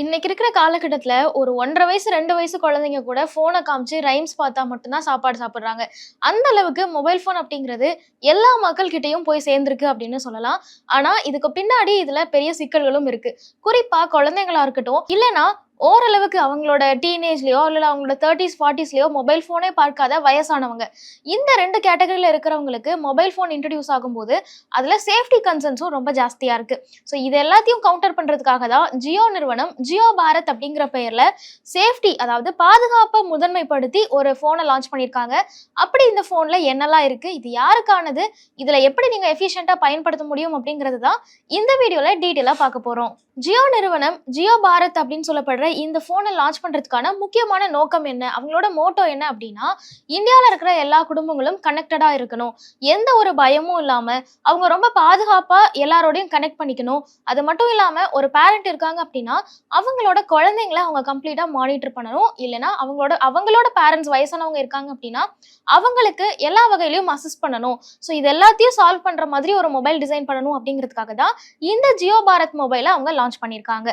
இன்னைக்கு இருக்கிற காலகட்டத்தில் ஒரு ஒன்றரை வயசு ரெண்டு வயசு குழந்தைங்க கூட ஃபோனை காமிச்சு ரைம்ஸ் பார்த்தா மட்டும்தான் சாப்பாடு சாப்பிட்றாங்க. அந்த அளவுக்கு மொபைல் ஃபோன் அப்படிங்கிறது எல்லா மக்கள்கிட்டையும் போய் சேர்ந்துருக்கு அப்படின்னு சொல்லலாம். ஆனால் இதுக்கு பின்னாடி இதில் பெரிய சிக்கல்களும் இருக்குது குறிப்பாக குழந்தைங்களா இருக்கட்டும் இல்லைன்னா ஓரளவுக்கு அவங்களோட டீனேஜ்லேயோ இல்லை அவங்களோட தேர்ட்டிஸ் ஃபார்ட்டிஸ்லேயோ மொபைல் ஃபோனே பார்க்காத வயசானவங்க. இந்த ரெண்டு கேட்டகரியில் இருக்கிறவங்களுக்கு மொபைல் ஃபோன் இன்ட்ரடியூஸ் ஆகும்போது அதில் சேஃப்டி கன்சர்ன்ஸும் ரொம்ப ஜாஸ்தியாக இருக்குது ஸோ இது எல்லாத்தையும் கவுண்டர் பண்ணுறதுக்காக தான் ஜியோ நிறுவனம் ஜியோ பாரத் அப்படிங்கிற பெயரில் சேஃப்டி அதாவது பாதுகாப்பை முதன்மைப்படுத்தி ஒரு ஃபோனை லான்ச் பண்ணியிருக்காங்க. அப்படி இந்த ஃபோனில் என்னெல்லாம் இருக்குது இது யாருக்கானது இதில் எப்படி நீங்கள் எஃபிஷியண்ட்டாக பயன்படுத்த முடியும் அப்படிங்கிறது தான் இந்த வீடியோவில் டீட்டெயிலாக பார்க்க போகிறோம் ஜியோ நிறுவனம் ஜியோ பாரத் அப்படின்னு சொல்லப்படுற இந்த ஃபோனை லான்ச் பண்ணுறதுக்கான முக்கியமான நோக்கம் என்ன? அவங்களோட மோட்டோ என்ன அப்படின்னா இந்தியாவில் இருக்கிற எல்லா குடும்பங்களும் கனெக்டடாக இருக்கணும். எந்த ஒரு பயமும் இல்லாமல் அவங்க ரொம்ப பாதுகாப்பாக எல்லாரோடையும் கனெக்ட் பண்ணிக்கணும். அது மட்டும் இல்லாமல் ஒரு பேரண்ட் இருக்காங்க அப்படின்னா அவங்களோட குழந்தைங்கள அவங்க கம்ப்ளீட்டாக மானிட்டர் பண்ணணும். இல்லைனா அவங்களோட அவங்களோட பேரண்ட்ஸ் வயசானவங்க இருக்காங்க அப்படின்னா அவங்களுக்கு எல்லா வகையிலையும் அசஸ் பண்ணணும். ஸோ இது எல்லாத்தையும் சால்வ் பண்ணுற மாதிரி ஒரு மொபைல் டிசைன் பண்ணணும் அப்படிங்கிறதுக்காக தான் இந்த ஜியோ பாரத் மொபைலை அவங்க லான்ச் பண்ணியிருக்காங்க.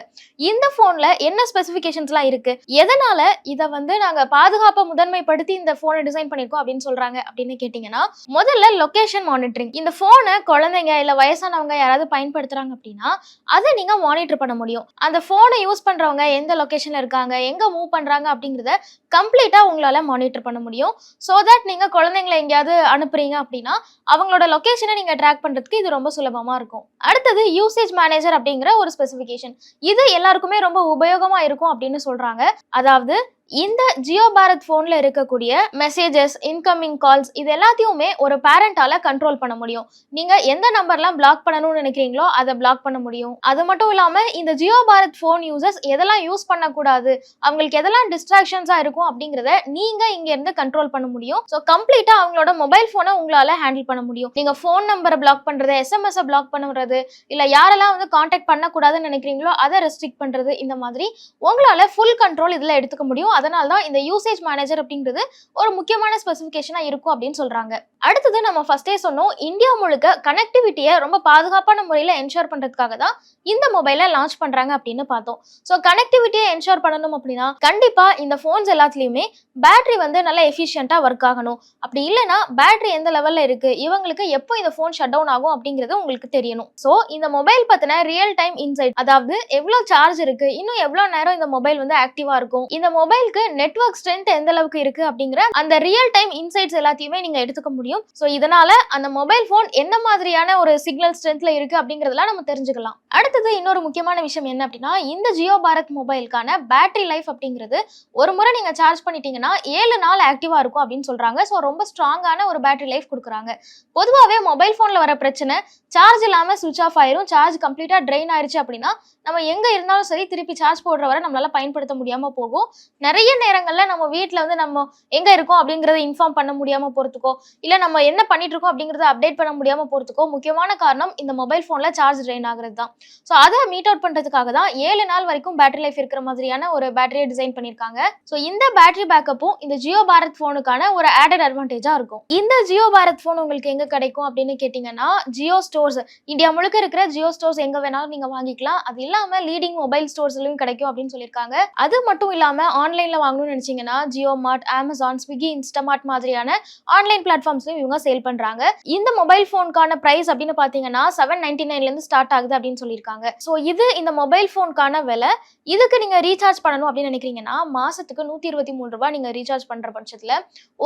இந்த ஃபோனில் என்ன ஸ்பெசிஃபிகேஷன்ஸ்லாம் இருக்கு. எதனால இதை வந்து நாங்கள் பாதுகாப்பை முதன்மைப்படுத்தி இந்த ஃபோனை டிசைன் பண்ணியிருக்கோம் அப்படின்னு சொல்றாங்க அப்படின்னு கேட்டிங்கன்னா முதல்ல லொகேஷன் மானிட்டரிங் இந்த ஃபோனை குழந்தைங்க இல்லை வயசானவங்க யாராவது பயன்படுத்துறாங்க அப்படின்னா அதை நீங்க மானிட்டர் பண்ண முடியும். அந்த ஃபோனை யூஸ் பண்றவங்க எந்த லொகேஷன்ல இருக்காங்க எங்க மூவ் பண்றாங்க அப்படிங்கிறத கம்ப்ளீட்டா உங்களால மானிட்டர் பண்ண முடியும். ஸோ தட் நீங்க குழந்தைங்களை எங்கேயாவது அனுப்புறீங்க அப்படின்னா அவங்களோட லொகேஷனை நீங்க ட்ராக் பண்றதுக்கு இது ரொம்ப சுலபமா இருக்கும். அடுத்தது யூசேஜ் மேனேஜர் அப்படிங்கிற ஒரு ஸ்பெசிஃபிகேஷன் இது எல்லாருக்குமே ரொம்ப உபயோகமா இருக்கும் அப்படின்னு சொல்றாங்க. அதாவது இந்த ஜியோ பாரத் ஃபோனில் இருக்கக்கூடிய மெசேஜஸ் இன்கமிங் கால்ஸ் இது எல்லாத்தையுமே ஒரு பேரண்டால கண்ட்ரோல் பண்ண முடியும். நீங்கள் எந்த நம்பர்லாம் பிளாக் பண்ணணும்னு நினைக்கிறீங்களோ அதை பிளாக் பண்ண முடியும். அது மட்டும் இல்லாமல் இந்த ஜியோ பாரத் ஃபோன் யூசர்ஸ் எதெல்லாம் யூஸ் பண்ணக்கூடாது அவங்களுக்கு எதெல்லாம் டிஸ்ட்ராக்ஷன்ஸாக இருக்கும் அப்படிங்கிறத நீங்கள் இங்கேருந்து கண்ட்ரோல் பண்ண முடியும். ஸோ கம்ப்ளீட்டாக அவங்களோட மொபைல் ஃபோனை உங்களால் ஹேண்டில் பண்ண முடியும். நீங்கள் ஃபோன் நம்பரை பிளாக் பண்ணுறது எஸ்எம்எஸ்ஸை பிளாக் பண்ணுறது இல்லை யாரெல்லாம் வந்து காண்டாக்ட் பண்ணக்கூடாதுன்னு நினைக்கிறீங்களோ அதை ரெஸ்ட்ரிக்ட் பண்ணுறது இந்த மாதிரி உங்களால் ஃபுல் கண்ட்ரோல் இதில் எடுத்துக்க முடியும். அதனால தான் இந்த யூசேஜ் மேனேஜர் அப்படிங்கிறது ஒரு முக்கியமான ஸ்பெசிஃபிகேஷனாக இருக்கும் அப்படின்னு சொல்கிறாங்க அடுத்தது நம்ம ஃபர்ஸ்டே சொன்னோம் இந்தியா முழுக்க கனெக்டிவிட்டியை ரொம்ப பாதுகாப்பான முறையில் என்ஷோர் பண்ணுறதுக்காக தான் இந்த மொபைலை லான்ச் பண்ணுறாங்க அப்படின்னு பார்த்தோம். ஸோ கனெக்டிவிட்டியை என்ஷோர் பண்ணணும் அப்படின்னா கண்டிப்பாக இந்த ஃபோன்ஸ் எல்லாத்துலேயுமே பேட்டரி வந்து நல்லா எஃபிஷியண்ட்டாக ஒர்க் ஆகணும். அப்படி இல்லைன்னா பேட்டரி எந்த லெவலில் இருக்குது இவங்களுக்கு எப்போ இந்த ஃபோன் ஷட் டவுன் ஆகும் அப்படிங்கிறது உங்களுக்கு தெரியணும். ஸோ இந்த மொபைல் பற்றின ரியல் டைம் இன்சைட் அதாவது எவ்வளோ சார்ஜ் இருக்குது இன்னும் எவ்வளோ நேரம் இந்த மொபைல் வந்து ஆக்டிவாக இருக்கும் இந்த மொபைல் மொபைலுக்கு நெட்வொர்க் ஸ்ட்ரென்த் எந்த அளவுக்கு இருக்கு அப்படிங்கிற அந்த ரியல் டைம் இன்சைட்ஸ் எல்லாத்தையுமே நீங்க எடுத்துக்க முடியும். ஸோ இதனால அந்த மொபைல் ஃபோன் என்ன மாதிரியான ஒரு சிக்னல் ஸ்ட்ரென்த்ல இருக்கு அப்படிங்கறதெல்லாம் நம்ம தெரிஞ்சுக்கலாம். அடுத்தது இன்னொரு முக்கியமான விஷயம் என்ன அப்படின்னா இந்த ஜியோ பாரத் மொபைலுக்கான பேட்டரி லைஃப் அப்படிங்கிறது ஒரு முறை நீங்க சார்ஜ் பண்ணிட்டீங்கன்னா ஏழு நாள் ஆக்டிவா இருக்கும் அப்படின்னு சொல்றாங்க. ஸோ ரொம்ப ஸ்ட்ராங்கான ஒரு பேட்டரி லைஃப் கொடுக்குறாங்க. பொதுவாகவே மொபைல் ஃபோனில் வர பிரச்சனை சார்ஜ் இல்லாமல் சுவிச் ஆஃப் ஆயிரும் சார்ஜ் கம்ப்ளீட்டாக ட்ரெயின் ஆயிடுச்சு அப்படின்னா நம்ம எங்கே இருந்தாலும் சரி திருப்பி சார்ஜ் போடுற வரை நம்மளால பயன்படுத்த முடியாமல் போகும். நிறைய நேரங்களில் நம்ம வீட்டில் வந்து நம்ம எங்கே இருக்கோம் அப்படிங்கிறத இன்ஃபார்ம் பண்ண முடியாமல் போறதுக்கோ இல்லை நம்ம என்ன பண்ணிட்டு இருக்கோம் அப்படிங்கிறத அப்டேட் பண்ண முடியாமல் போறதுக்கோ முக்கியமான காரணம் இந்த மொபைல் ஃபோனில் சார்ஜ் ட்ரெயின் ஆகுறது தான். ஸோ அதை மீட் அவுட் பண்ணுறதுக்காக தான் ஏழு நாள் வரைக்கும் பேட்டரி லைஃப் இருக்கிற மாதிரியான ஒரு பேட்டரியை டிசைன் பண்ணியிருக்காங்க. ஸோ இந்த பேட்டரி பேக்கப்பும் இந்த ஜியோ பாரத் ஃபோனுக்கான ஒரு ஆடட் அட்வான்டேஜாக இருக்கும். இந்த ஜியோ பாரத் ஃபோன் உங்களுக்கு எங்கே கிடைக்கும் அப்படின்னு கேட்டீங்கன்னா ஜியோ ஸ்டோர்ஸ் இந்தியா முழுக்க இருக்கிற ஜியோ ஸ்டோர்ஸ் எங்கே வேணாலும் நீங்கள் வாங்கிக்கலாம். அது இல்லாமல் லீடிங் மொபைல் ஸ்டோர்ஸ்லையும் கிடைக்கும் அப்படின்னு சொல்லியிருக்காங்க. அது மட்டும் இல்லாமல் ஆன்லைனில் வாங்கணும்னு நினச்சிங்கன்னா Jio Mart Amazon Swiggy Instamart மாதிரியான ஆன்லைன் பிளாட்ஃபார்ம்ஸ்லையும் இவங்க சேல் பண்ணுறாங்க இந்த மொபைல் ஃபோனுக்கான ப்ரைஸ் அப்படின்னு பார்த்தீங்கன்னா செவன் நைன்டி நைன்லேருந்து ஸ்டார்ட் ஆகுது அப்படின்னு சொல்லியிருக்காங்க. ஸோ இது இந்த மொபைல் ஃபோனுக்கான விலை. இதுக்கு நீங்கள் ரீசார்ஜ் பண்ணணும் அப்படின்னு நினைக்கிறீங்கன்னா மாதத்துக்கு நூற்றி இருபத்தி மூணு ரூபா நீங்கள் ரீசார்ஜ் பண்ணுற பட்சத்தில்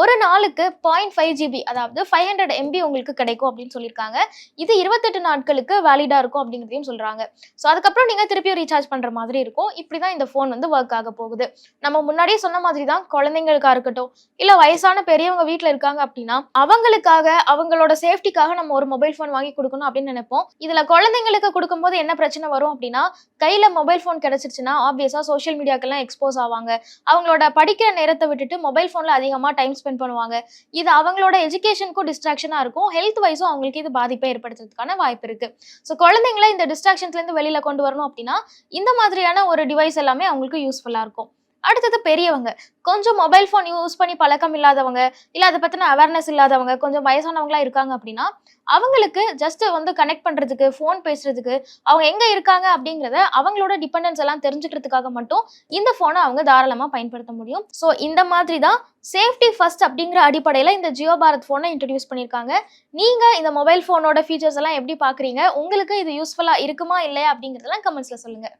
ஒரு நாளுக்கு பாயிண்ட் ஃபைவ் ஜிபி அதாவது ஃபைவ் ஹண்ட்ரட் எம்பி உங்களுக்கு கிடைக்கும் அப்படின்னு சொல்லியிருக்காங்க. இது இருபத்தெட்டு நாட்களுக்கு வேலிடாக இருக்கும் அப்படிங்கிறதையும் சொல்கிறாங்க ஸோ அதுக்கப்புறம் நீங்கள் திருப்பியும் ரீசார்ஜ் பண்ணுற மாதிரி இருக்கும். இப்படி தான் இந்த ஃபோன் வந்து ஒர்க் ஆக போகுது. நம்ம முன்னாடியே சொன்ன மாதிரி தான் குழந்தைங்களுக்கா இருக்கட்டும் இல்லை வயசான பெரியவங்க வீட்டில் இருக்காங்க அப்படின்னா அவங்களுக்காக அவங்களோட சேஃப்டிக்காக நம்ம ஒரு மொபைல் ஃபோன் வாங்கி கொடுக்கணும் அப்படின்னு நினைப்போம். இதில் குழந்தைங்களுக்கு கொடுக்கும்போது என்ன பிரச்சனை வரும் அப்படின்னா கையில் மொபைல் ஃபோன் கிடைச்சிருச்சுன்னா ஆப்வியஸாக சோஷியல் மீடியாக்கெல்லாம் எக்ஸ்போஸ் ஆவாங்க. அவங்களோட படிக்கிற நேரத்தை விட்டுட்டு மொபைல் ஃபோனில் அதிகமாக டைம் ஸ்பெண்ட் பண்ணுவாங்க. இது அவங்களோட எஜுகேஷனுக்கும் டிஸ்ட்ராக்ஷனாக இருக்கும். ஹெல்த் வைஸும் அவங்களுக்கு இது பாதிப்பை ஏற்படுத்துறதுக்கான வாய்ப்பு இருக்கு. ஸோ குழந்தைங்கள இந்த டிஸ்ட்ராக்ஷன்ஸ்லேருந்து வெளியில் கொண்டு வரணும் அப்படின்னா இந்த மாதிரியான ஒரு டிவைஸ் எல்லாமே அவங்களுக்கு யூஸ்ஃபுல்லாக இருக்கும். அடுத்தது பெரியவங்க. கொஞ்சம் மொபைல் ஃபோன் யூஸ் பண்ணி பழக்கம் இல்லாதவங்க இல்லை அதை பற்றின அவேர்னஸ் இல்லாதவங்க கொஞ்சம் வயசானவங்களாம் இருக்காங்க அப்படின்னா அவங்களுக்கு ஜஸ்ட் வந்து கனெக்ட் பண்ணுறதுக்கு ஃபோன் பேசுறதுக்கு அவங்க எங்கே இருக்காங்க அப்படிங்கிறத அவங்களோட டிபெண்டன்ஸ் எல்லாம் தெரிஞ்சுக்கிறதுக்காக மட்டும் இந்த ஃபோனை அவங்க தாராளமாக பயன்படுத்த முடியும். ஸோ இந்த மாதிரி தான் சேஃப்டி ஃபர்ஸ்ட் அப்படிங்கிற அடிப்படையில் இந்த ஜியோ பாரத் ஃபோனை இன்ட்ரடியூஸ் பண்ணியிருக்காங்க. நீங்கள் இந்த மொபைல் ஃபோனோட ஃபீச்சர்ஸ் எல்லாம் எப்படி பார்க்குறீங்க? உங்களுக்கு இது யூஸ்ஃபுல்லாக இருக்குமா இல்லையா அப்படிங்கிறதெல்லாம் கமெண்ட்ஸில் சொல்லுங்கள்